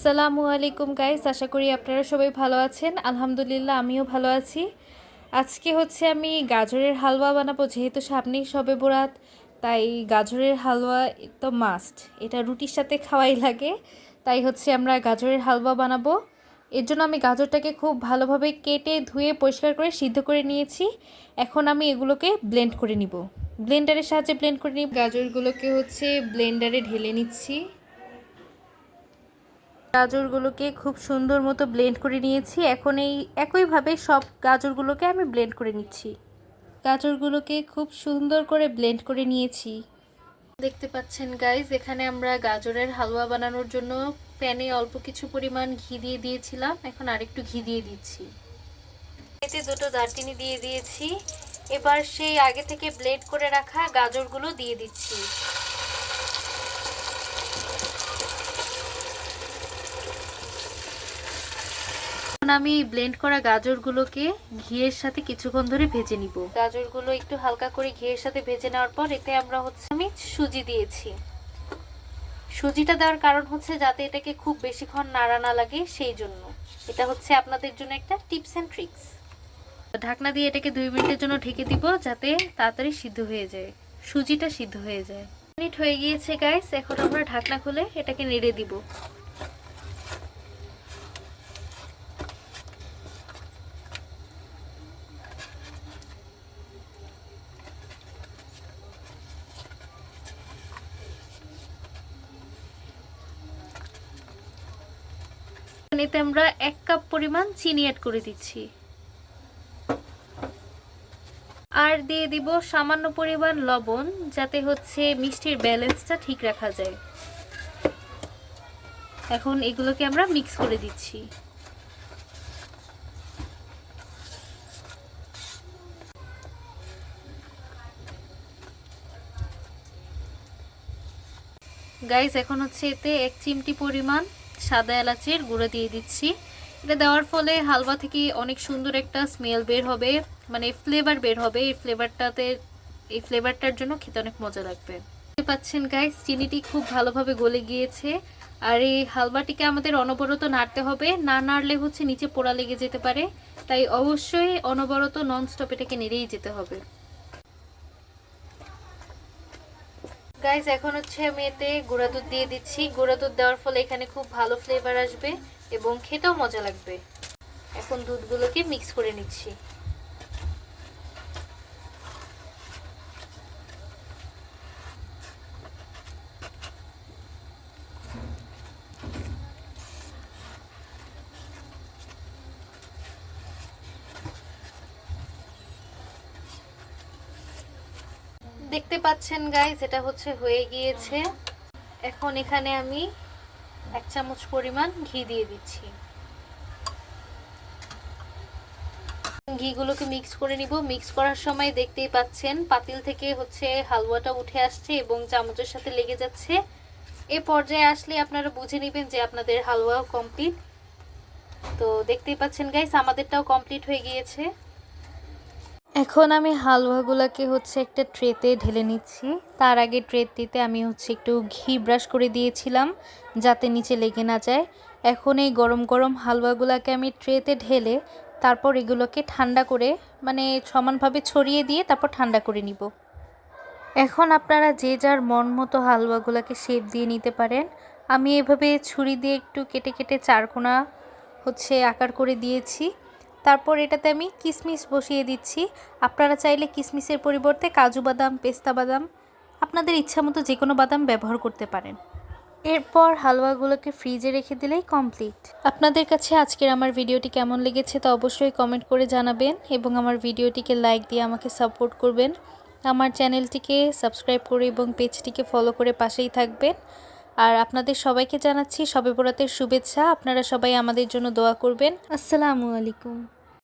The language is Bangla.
আসসালামু আলাইকুম গাইস আশা করি আপনারা সবাই ভালো আছেন। আলহামদুলিল্লাহ, আমিও ভালো আছি। আজকে হচ্ছে আমি গাজরের হালুয়া বানাবো, যেহেতু সামনেই সবে বরাত, তাই গাজরের হালুয়া তো মাস্ট এটা রুটির সাথে খাওয়াই লাগে, তাই হচ্ছে আমরা গাজরের হালুয়া বানাবো। এর জন্য আমি গাজরটাকে খুব ভালোভাবে কেটে ধুয়ে পরিষ্কার করে সিদ্ধ করে নিয়েছি। এখন আমি এগুলোকে ব্লেন্ড করে নিব। ব্লেন্ডারের সাহায্যে ব্লেন্ড করে নিব। গাজরগুলোকে হচ্ছে ব্লেন্ডারে ঢেলে নিচ্ছি। গাজরগুলোকে খুব সুন্দর মতো ব্লেন্ড করে নিয়েছি। এখন এই একইভাবে সব গাজরগুলোকে আমি ব্লেন্ড করে নিচ্ছি। গাজরগুলোকে খুব সুন্দর করে ব্লেন্ড করে নিয়েছি। দেখতে পাচ্ছেন গাইজ এখানে আমরা গাজরের হালুয়া বানানোর জন্য প্যানে অল্প কিছু পরিমাণ ঘি দিয়ে দিয়েছিলাম। এখন আরেকটু ঘি দিয়ে দিচ্ছি। এতে দুটো দারচিনি দিয়ে দিয়েছি। এবার সেই আগে থেকে ব্লেড করে রাখা গাজরগুলো দিয়ে দিচ্ছি। আমি ব্লেন্ড করা গাজরগুলোকে ঘিয়ের সাথে কিছুক্ষণ ধরে ভেজে নিব। গাজরগুলো একটু হালকা করে ঘিয়ের সাথে ভেজে নেওয়ার পর এতে আমরা হচ্ছে আমি সুজি দিয়েছি। সুজিটা দেওয়ার কারণ হচ্ছে যাতে এটাকে খুব বেশিক্ষণ নাড়া না লাগে সেই জন্য। এটা হচ্ছে আপনাদের জন্য একটা টিপস অ্যান্ড ট্রিক্স ঢাকনা দিয়ে এটাকে দুই মিনিটের জন্য ঢেকে দিব যাতে তাড়াতাড়ি সিদ্ধ হয়ে যায়। সুজিটা সিদ্ধ হয়ে যায়। মিনিট হয়ে গিয়েছে গাইস এখন আমরা ঢাকনা খুলে এটাকে নেড়ে দিব। এতে আমরা এক কাপ পরিমাণ চিনি অ্যাড করে দিচ্ছি। আর দিয়ে দিব সামান্য পরিমাণ লবণ, যাতে হচ্ছে মিষ্টির ব্যালেন্সটা ঠিক রাখা যায়। এখন এগুলোকে আমরা মিক্স করে দিচ্ছি। গাইস এখন হচ্ছে এতে এক চিমটি পরিমাণ সাদা এলাচের গুঁড়ো দিয়ে দিচ্ছি। এটা দেওয়ার ফলে হালুয়া থেকে অনেক সুন্দর একটা স্মেল বের হবে মানে ফ্লেভার বের হবে। এই ফ্লেভারটাতে এই ফ্লেভারটার জন্য খেতে অনেক মজা লাগবে। দেখতে পাচ্ছেন গাইস চিনিটি খুব ভালোভাবে গলে গিয়েছে। আর এই হালুয়াটিকে আমাদের অনবরত নাড়তে হবে। না নাড়লে হচ্ছে নিচে পোড়া লেগে যেতে পারে। তাই অবশ্যই অনবরত ননস্টপ এটাকে নেড়েই যেতে হবে। গাইজ এখন হচ্ছে আমি এতে গুঁড়া দুধ দিয়ে দিচ্ছি। গুঁড়া দুধ দেওয়ার ফলে এখানে খুব ভালো ফ্লেভার আসবে এবং খেতেও মজা লাগবে। এখন দুধগুলোকে মিক্স করে নিচ্ছি। দেখতে পাচ্ছেন গাইস এটা হচ্ছে হয়ে গিয়েছে। এখন এখানে আমি এক চামচ পরিমাণ ঘি দিয়ে দিচ্ছি। ঘিগুলোকে মিক্স করে নিব। মিক্স করার সময় দেখতেই পাচ্ছেন, পাতিল থেকে হচ্ছে হালুয়াটা উঠে আসছে এবং চামচের সাথে লেগে যাচ্ছে। এ পর্যায়ে আসলে আপনারা বুঝে নেবেন যে আপনাদের হালুয়াও কমপ্লিট তো দেখতেই পাচ্ছেন গাইস আমাদেরটাও কমপ্লিট হয়ে গিয়েছে। এখন আমি হালুয়াগুলোকে হচ্ছে একটা ট্রেতে ঢেলে নিচ্ছি। তার আগে ট্রেটিতে আমি হচ্ছে একটু ঘি ব্রাশ করে দিয়েছিলাম যাতে নিচে লেগে না যায়। এখন এই গরম গরম হালুয়াগুলোকে আমি ট্রেতে ঢেলে তারপর এগুলোকে ঠান্ডা করে মানে সমানভাবে ছড়িয়ে দিয়ে তারপর ঠান্ডা করে নিব। এখন আপনারা যে যার মন মতো হালুয়াগুলোকে শেপ দিয়ে নিতে পারেন। আমি এভাবে ছুরি দিয়ে একটু কেটে কেটে চারকোনা হচ্ছে আকার করে দিয়েছি। তারপর এটাতে আমি কিশমিশ বসিয়ে দিচ্ছি। আপনারা চাইলে কিশমিশের পরিবর্তে কাজু বাদাম, পেস্তা বাদাম, আপনাদের ইচ্ছা মতো যে কোনো বাদাম ব্যবহার করতে পারেন। এরপর হালুয়াগুলোকে ফ্রিজে রেখে দিলেই কমপ্লিট। আপনাদের কাছে আজকের আমার ভিডিওটি কেমন লেগেছে তা অবশ্যই কমেন্ট করে জানাবেন এবং আমার ভিডিওটিকে লাইক দিয়ে আমাকে সাপোর্ট করবেন। আমার চ্যানেলটিকে সাবস্ক্রাইব করে এবং পেজটিকে ফলো করে পাশেই থাকবেন। আর আপনাদের সবাইকে জানাচ্ছি সবে বরাতের শুভেচ্ছা। আপনারা সবাই আমাদের জন্য দোয়া করবেন। আসসালামু আলাইকুম।